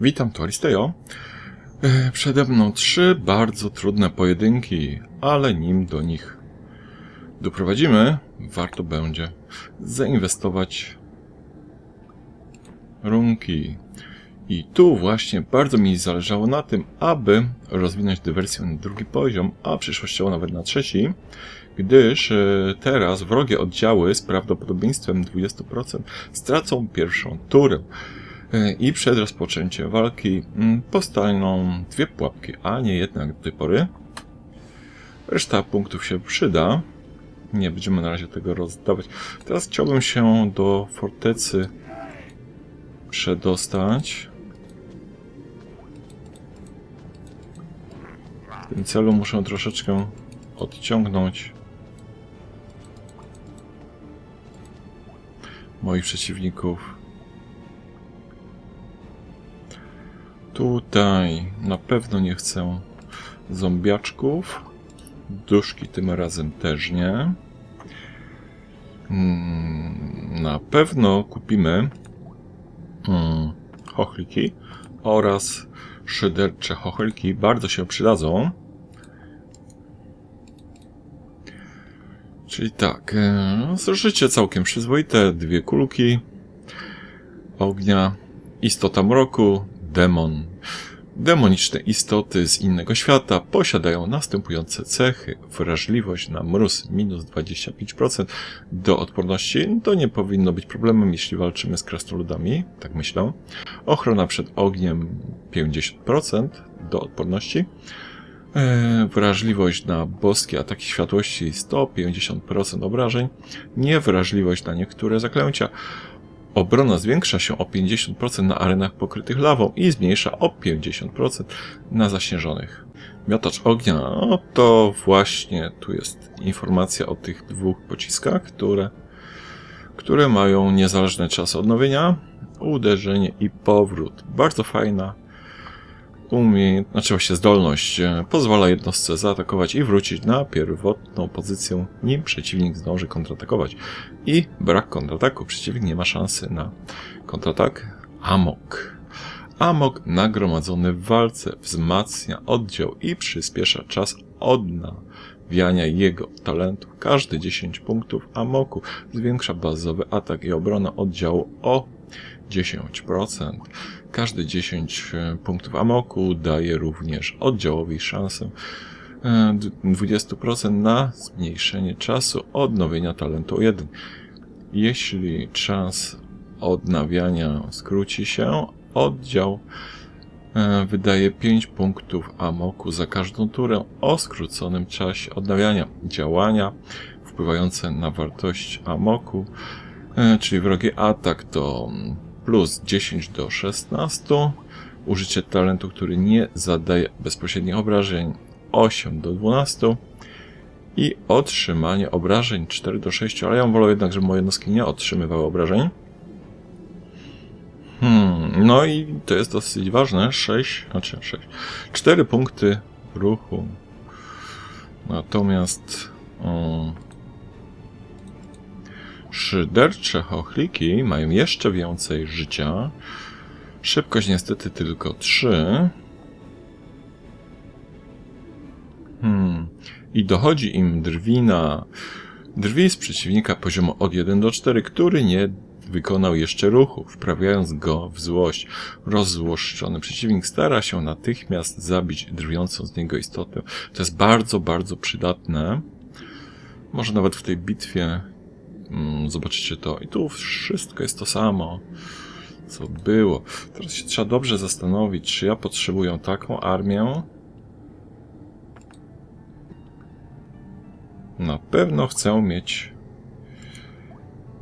Witam, to Aristejo. E, Przede mną trzy bardzo trudne pojedynki, ale nim do nich doprowadzimy, warto będzie zainwestować runki. I tu właśnie bardzo mi zależało na tym, aby rozwinąć dywersję na drugi poziom, a przyszłościowo nawet na trzeci, gdyż e, teraz wrogie oddziały z prawdopodobieństwem 20% stracą pierwszą turę. E, I przed rozpoczęciem walki mm, powstaną dwie pułapki, a nie jednak do tej pory. Reszta punktów się przyda. Nie będziemy na razie tego rozdawać. Teraz chciałbym się do fortecy przedostać. W tym celu muszę troszeczkę odciągnąć moich przeciwników. Tutaj na pewno nie chcę zombiaczków. Duszki tym razem też nie. Mm, Na pewno kupimy mm, chochliki oraz szydercze chochliki. Bardzo się przydadzą. Czyli tak, e, zużycie całkiem przyzwoite, dwie kulki ognia, istota mroku, demon. Demoniczne istoty z innego świata posiadają następujące cechy. Wrażliwość na mróz minus 25% do odporności. To nie powinno być problemem, jeśli walczymy z krasnoludami, tak myślę. Ochrona przed ogniem 50% do odporności. Eee, Wrażliwość na boskie ataki światłości 150% obrażeń. Niewrażliwość na niektóre zaklęcia. Obrona zwiększa się o 50% na arenach pokrytych lawą i zmniejsza o 50% na zaśnieżonych. Miotacz ognia, no to właśnie tu jest informacja o tych dwóch pociskach, które, które mają niezależne czasy odnowienia, uderzenie i powrót. Bardzo fajna umiejętność, znaczy właśnie zdolność, e, pozwala jednostce zaatakować i wrócić na pierwotną pozycję, nim przeciwnik zdąży kontratakować. I brak kontrataku, przeciwnik nie ma szansy na kontratak. Amok. Amok nagromadzony w walce wzmacnia oddział i przyspiesza czas odnawiania jego talentu. Każdy 10 punktów amoku zwiększa bazowy atak i obronę oddziału o 10%. Każdy 10 punktów amoku daje również oddziałowi szansę e, d- 20% na zmniejszenie czasu odnowienia talentu o 1. Jeśli czas odnawiania skróci się, oddział e, wydaje 5 punktów amoku za każdą turę o skróconym czasie odnawiania. Działania wpływające na wartość amoku, e, czyli wrogi atak to mm, plus 10 do 16, użycie talentu, który nie zadaje bezpośrednich obrażeń 8 do 12 i otrzymanie obrażeń 4 do 6, ale ja bym wolał jednak, żeby moje jednostki nie otrzymywały obrażeń. Hmm, no i to jest dosyć ważne. 6, znaczy 6. 4 punkty ruchu. Natomiast um, szydercze chochliki mają jeszcze więcej życia. Szybkość niestety tylko 3. Hmm. I dochodzi im drwina. Drwi z przeciwnika poziomu od 1 do 4, który nie wykonał jeszcze ruchu, wprawiając go w złość. Rozzłoszczony przeciwnik stara się natychmiast zabić drwiącą z niego istotę. To jest bardzo, bardzo przydatne. Może nawet w tej bitwie zobaczycie to. I tu wszystko jest to samo, co było. Teraz się trzeba dobrze zastanowić, czy ja potrzebuję taką armię. Na pewno chcę mieć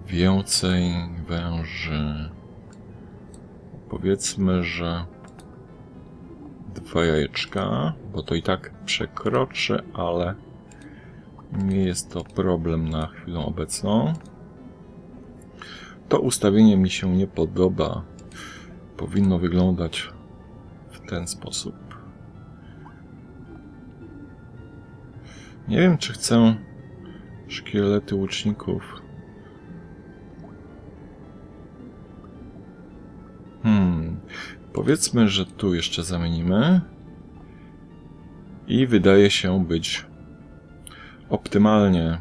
więcej węży. Powiedzmy, że dwa jajeczka, bo to i tak przekroczy, ale nie jest to problem na chwilę obecną. To ustawienie mi się nie podoba. Powinno wyglądać w ten sposób. Nie wiem, czy chcę szkielety łuczników. Hmm. Powiedzmy, że tu jeszcze zamienimy. I wydaje się być optymalnie.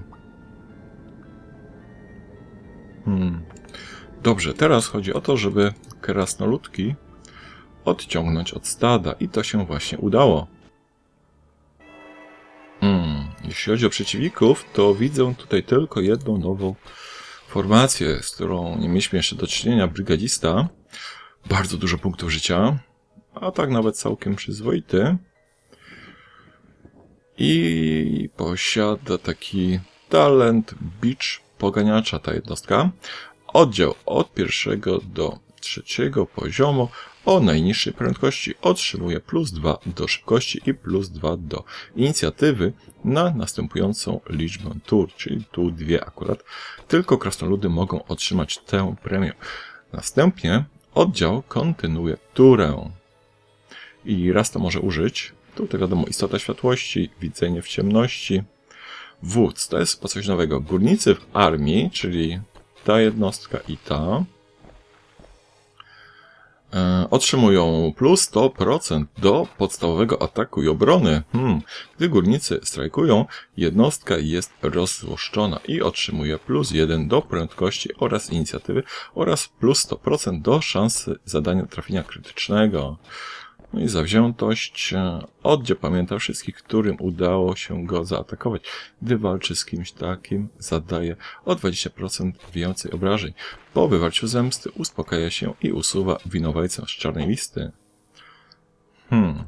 Hmm. Dobrze, teraz chodzi o to, żeby krasnoludki odciągnąć od stada i to się właśnie udało. Hmm. Jeśli chodzi o przeciwników, to widzę tutaj tylko jedną nową formację, z którą nie mieliśmy jeszcze do czynienia, brygadzista. Bardzo dużo punktów życia, a tak nawet całkiem przyzwoity. I posiada taki talent Beach Poganiacza ta jednostka. Oddział od pierwszego do trzeciego poziomu o najniższej prędkości otrzymuje plus 2 do szybkości i plus 2 do inicjatywy na następującą liczbę tur, czyli tu dwie akurat. Tylko krasnoludy mogą otrzymać tę premię. Następnie oddział kontynuuje turę i raz to może użyć. Tutaj wiadomo istota światłości, widzenie w ciemności. Wódz to jest coś nowego. Górnicy w armii, czyli ta jednostka i ta e, otrzymują plus 100% do podstawowego ataku i obrony. Hmm. Gdy górnicy strajkują, jednostka jest rozzłoszczona i otrzymuje plus 1 do prędkości oraz inicjatywy oraz plus 100% do szansy zadania trafienia krytycznego. No i zawziętość. e, Oddział pamięta wszystkich, którym udało się go zaatakować. Gdy walczy z kimś takim, zadaje o 20% więcej obrażeń. Po wywarciu zemsty uspokaja się i usuwa winowajcę z czarnej listy. Hmm.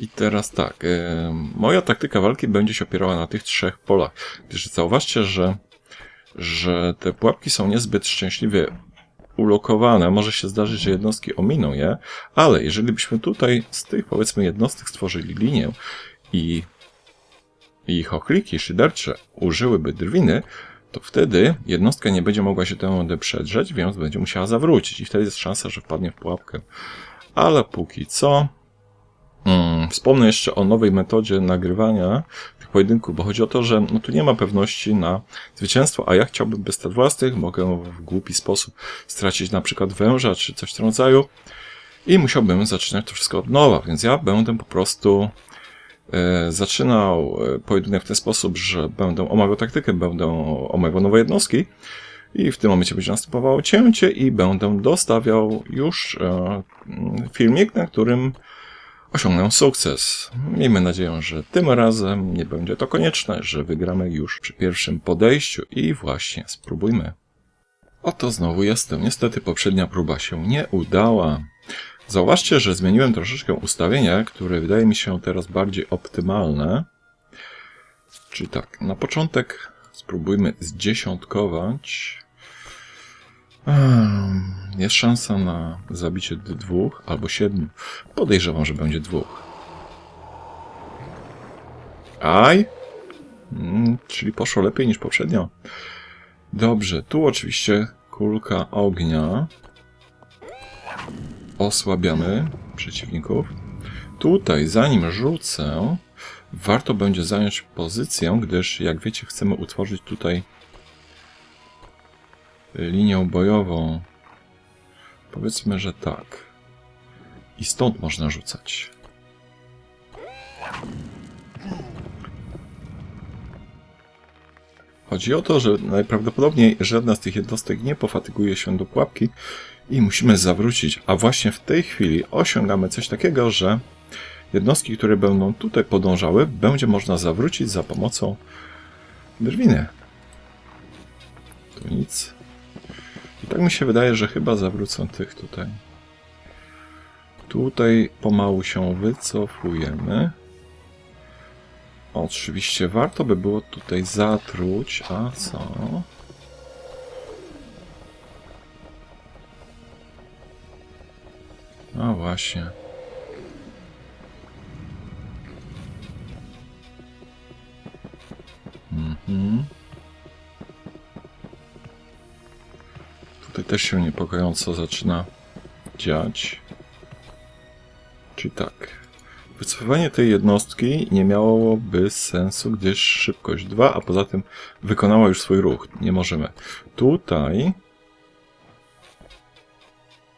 I teraz tak. E, moja taktyka walki będzie się opierała na tych trzech polach. Gdyż zauważcie, że, że te pułapki są niezbyt szczęśliwie ulokowane. Może się zdarzyć, że jednostki ominą je, ale jeżeli byśmy tutaj z tych powiedzmy jednostek stworzyli linię i i chochliki szydercze użyłyby drwiny, to wtedy jednostka nie będzie mogła się temu przedrzeć, więc będzie musiała zawrócić i wtedy jest szansa, że wpadnie w pułapkę. Ale póki co... Hmm, wspomnę jeszcze o nowej metodzie nagrywania tych pojedynków, bo chodzi o to, że no, tu nie ma pewności na zwycięstwo, a ja chciałbym bez własnych, mogę w głupi sposób stracić na przykład węża czy coś w tym rodzaju i musiałbym zaczynać to wszystko od nowa, więc ja będę po prostu e, zaczynał e, pojedynek w ten sposób, że będę omawiał taktykę, będę omawiał nowe jednostki i w tym momencie będzie następowało cięcie i będę dostawiał już e, filmik, na którym osiągnę sukces. Miejmy nadzieję, że tym razem nie będzie to konieczne, że wygramy już przy pierwszym podejściu i właśnie spróbujmy. Oto znowu jestem. Niestety poprzednia próba się nie udała. Zauważcie, że zmieniłem troszeczkę ustawienia, które wydaje mi się teraz bardziej optymalne. Czyli tak, na początek spróbujmy zdziesiątkować. Jest szansa na zabicie dwóch albo siedmiu. Podejrzewam, że będzie dwóch. Aj! Mm, czyli poszło lepiej niż poprzednio. Dobrze, tu oczywiście kulka ognia. Osłabiamy przeciwników. Tutaj, zanim rzucę, warto będzie zająć pozycję, gdyż, jak wiecie, chcemy utworzyć tutaj linię bojową. Powiedzmy, że tak. I stąd można rzucać. Chodzi o to, że najprawdopodobniej żadna z tych jednostek nie pofatyguje się do pułapki i musimy zawrócić. A właśnie w tej chwili osiągamy coś takiego, że jednostki, które będą tutaj podążały, będzie można zawrócić za pomocą drwiny. Tu nic. I tak mi się wydaje, że chyba zawrócę tych tutaj. Tutaj pomału się wycofujemy. Oczywiście warto by było tutaj zatruć, a co? No właśnie. Mhm. Też się niepokojąco zaczyna dziać. Czyli tak. Wycofywanie tej jednostki nie miałoby sensu, gdyż szybkość 2, a poza tym wykonała już swój ruch. Nie możemy. Tutaj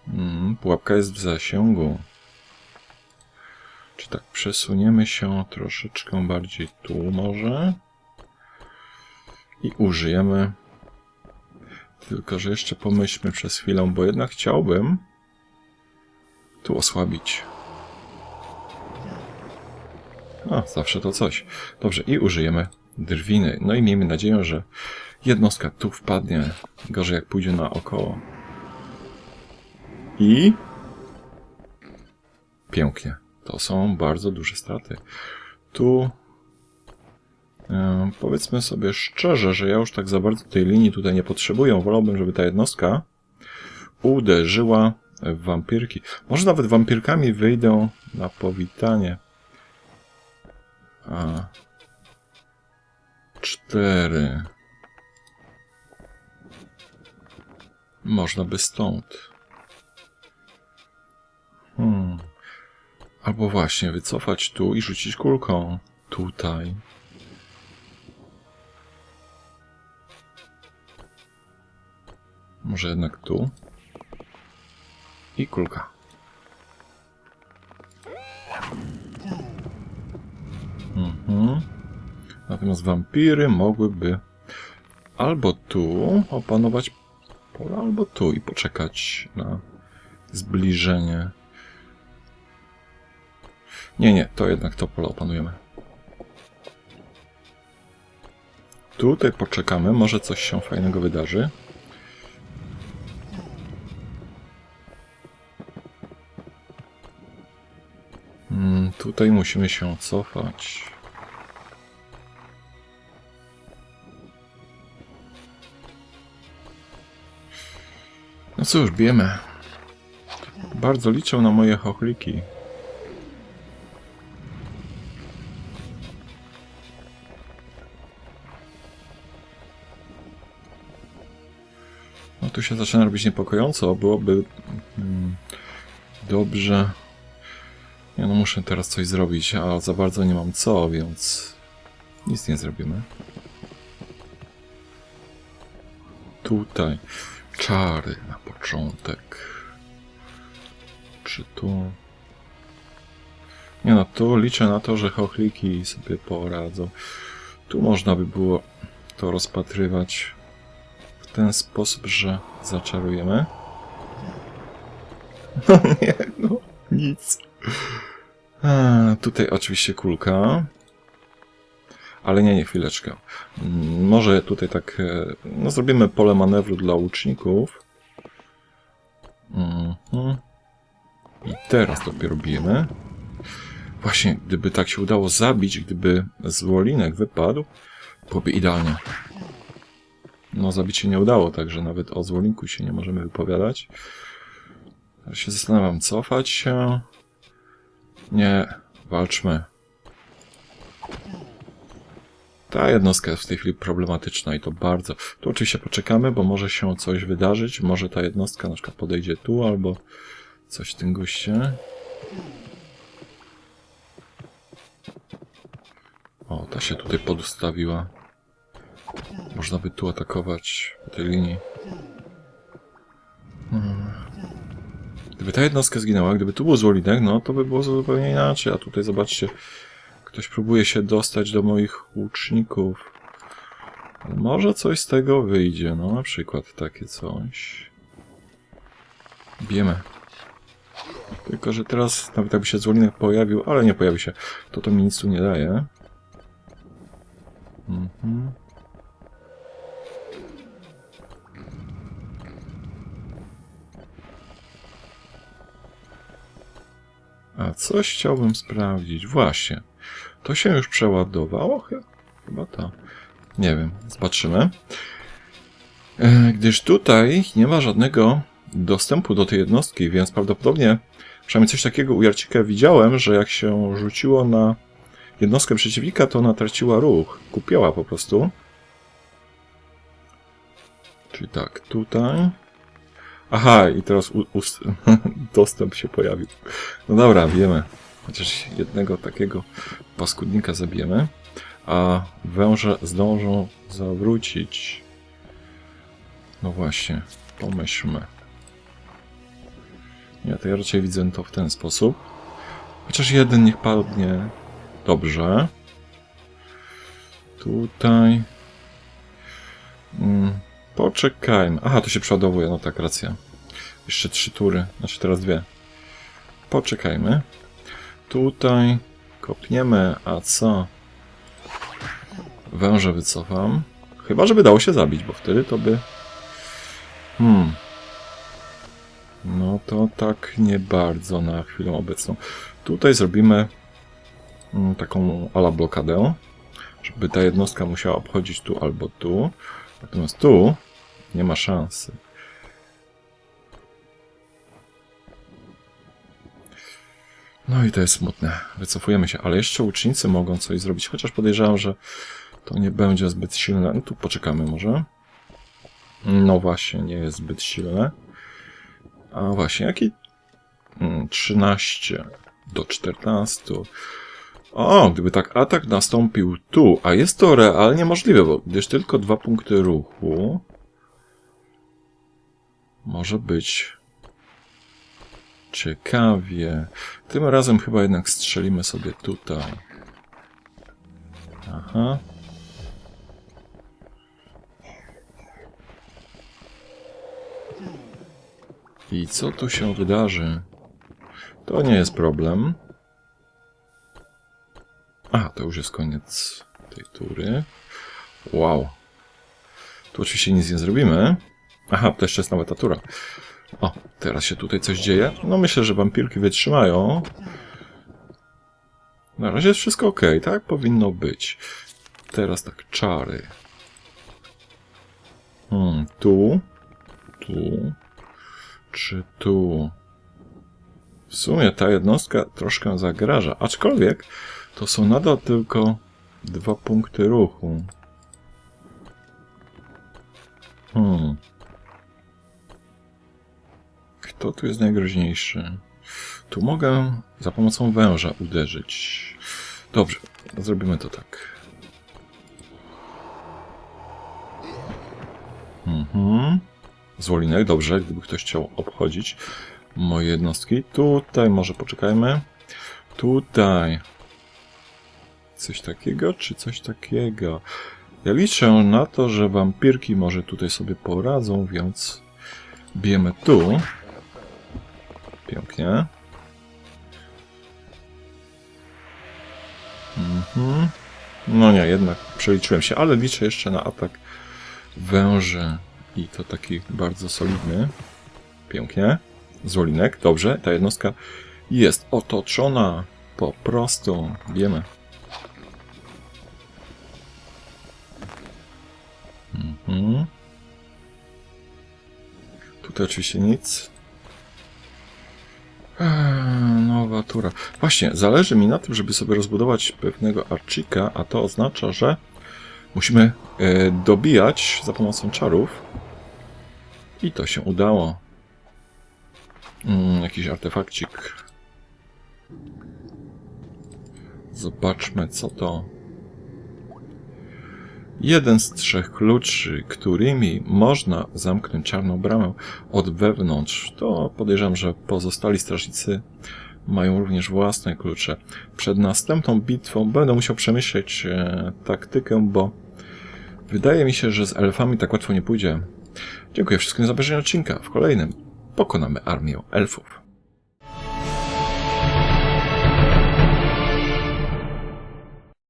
Mm, pułapka jest w zasięgu. Czy tak przesuniemy się troszeczkę bardziej tu może? I użyjemy. Tylko, że jeszcze pomyślmy przez chwilę, bo jednak chciałbym tu osłabić. A, zawsze to coś. Dobrze, i użyjemy drwiny. No i miejmy nadzieję, że jednostka tu wpadnie. Gorzej jak pójdzie naokoło. I... Pięknie. To są bardzo duże straty. Tu... E, powiedzmy sobie szczerze, że ja już tak za bardzo tej linii tutaj nie potrzebuję. Wolałbym, żeby ta jednostka uderzyła w wampirki. Może nawet wampirkami wyjdę na powitanie. A. Cztery. Można by stąd. Hmm. Albo właśnie wycofać tu i rzucić kulką. Tutaj. Może jednak tu. I kulka. Mhm. Natomiast wampiry mogłyby albo tu opanować pole, albo tu i poczekać na zbliżenie. Nie, nie, to jednak to pole opanujemy. Tutaj poczekamy, może coś się fajnego wydarzy. Tutaj musimy się cofać. No cóż, bijemy. Bardzo liczę na moje chochliki. No tu się zaczyna robić niepokojąco. Byłoby mm, dobrze. Muszę teraz coś zrobić, a za bardzo nie mam co, więc nic nie zrobimy. Tutaj czary na początek. Czy tu? Nie no, tu liczę na to, że chochliki sobie poradzą. Tu można by było to rozpatrywać w ten sposób, że zaczarujemy. No nie, no nic. Tutaj oczywiście kulka. Ale nie, nie, chwileczkę. Mm, Może tutaj tak, e, no zrobimy pole manewru dla łuczników. Mhm. I teraz dopiero bijemy. Właśnie, gdyby tak się udało zabić, gdyby złolinek wypadł, byłoby idealnie. No, zabić się nie udało, także nawet o złolinku się nie możemy wypowiadać. Teraz się zastanawiam, cofać się. Nie, walczmy. Ta jednostka jest w tej chwili problematyczna i to bardzo. Tu oczywiście poczekamy, bo może się coś wydarzyć. Może ta jednostka na przykład podejdzie tu, albo coś w tym guście. O, ta się tutaj podustawiła. Można by tu atakować po tej linii. Gdyby ta jednostka zginęła, gdyby tu był złolinek, no to by było zupełnie inaczej. A tutaj zobaczcie, ktoś próbuje się dostać do moich łuczników. Może coś z tego wyjdzie, no na przykład takie coś. Bijemy. Tylko, że teraz nawet jakby się złolinek pojawił, ale nie pojawi się, to to mi nic tu nie daje. Mhm. A coś chciałbym sprawdzić. Właśnie. To się już przeładowało? Chy- Chyba to. Nie wiem. Zobaczymy. E, Gdyż tutaj nie ma żadnego dostępu do tej jednostki, więc prawdopodobnie przynajmniej coś takiego u Jarcika widziałem, że jak się rzuciło na jednostkę przeciwnika, to ona traciła ruch. Kupiała po prostu. Czyli tak, tutaj. Aha, i teraz ust, dostęp się pojawił. No dobra, wiemy. Chociaż jednego takiego paskudnika zabijemy, a węże zdążą zawrócić. No właśnie, pomyślmy. Nie, to ja raczej widzę to w ten sposób. Chociaż jeden niech padnie. Dobrze. Tutaj. Mm, poczekajmy. Aha, to się przeładowuje, no tak, racja. Jeszcze trzy tury, znaczy teraz dwie. Poczekajmy. Tutaj kopniemy, a co? Węże wycofam. Chyba, żeby dało się zabić, bo wtedy to by... Hmm. No to tak nie bardzo na chwilę obecną. Tutaj zrobimy mm, taką ala blokadę, żeby ta jednostka musiała obchodzić tu albo tu. Natomiast tu nie ma szansy. No i to jest smutne. Wycofujemy się, ale jeszcze łucznicy mogą coś zrobić, chociaż podejrzewam, że to nie będzie zbyt silne. No tu poczekamy może. No właśnie, nie jest zbyt silne. A właśnie, jaki? Mm, 13 do 14. O, gdyby tak atak nastąpił tu, a jest to realnie możliwe, bo gdyż tylko dwa punkty ruchu może być ciekawie. Tym razem chyba jednak strzelimy sobie tutaj. Aha. I co tu się wydarzy? To nie jest problem. A, to już jest koniec tej tury. Wow. Tu oczywiście nic nie zrobimy. Aha, to jeszcze jest nowa ta tura. O, teraz się tutaj coś dzieje. No myślę, że wampirki wytrzymają. Na razie jest wszystko ok, tak? Powinno być. Teraz tak, czary. Hmm, tu. Tu. Czy tu? W sumie ta jednostka troszkę zagraża, aczkolwiek to są nadal tylko dwa punkty ruchu. Hmm. Kto tu jest najgroźniejszy? Tu mogę za pomocą węża uderzyć. Dobrze, zrobimy to tak. Mhm. Zwolinek, dobrze, gdyby ktoś chciał obchodzić moje jednostki. Tutaj może poczekajmy. Tutaj. Coś takiego, czy coś takiego? Ja liczę na to, że wampirki może tutaj sobie poradzą, więc bijemy tu. Pięknie. Mhm. No nie, jednak przeliczyłem się, ale liczę jeszcze na atak węży i to taki bardzo solidny. Pięknie. Zwolinek, dobrze. Ta jednostka jest otoczona. Po prostu. Wiemy. Mhm. Tutaj oczywiście nic. Eee, nowa tura. Właśnie, zależy mi na tym, żeby sobie rozbudować pewnego archika, a to oznacza, że musimy e, dobijać za pomocą czarów. I to się udało. Mm, jakiś artefakcik. Zobaczmy, co to. Jeden z trzech kluczy, którymi można zamknąć czarną bramę od wewnątrz, to podejrzewam, że pozostali strażnicy mają również własne klucze. Przed następną bitwą będę musiał przemyśleć e, taktykę, bo wydaje mi się, że z elfami tak łatwo nie pójdzie. Dziękuję wszystkim za obejrzenie odcinka. W kolejnym pokonamy armię elfów.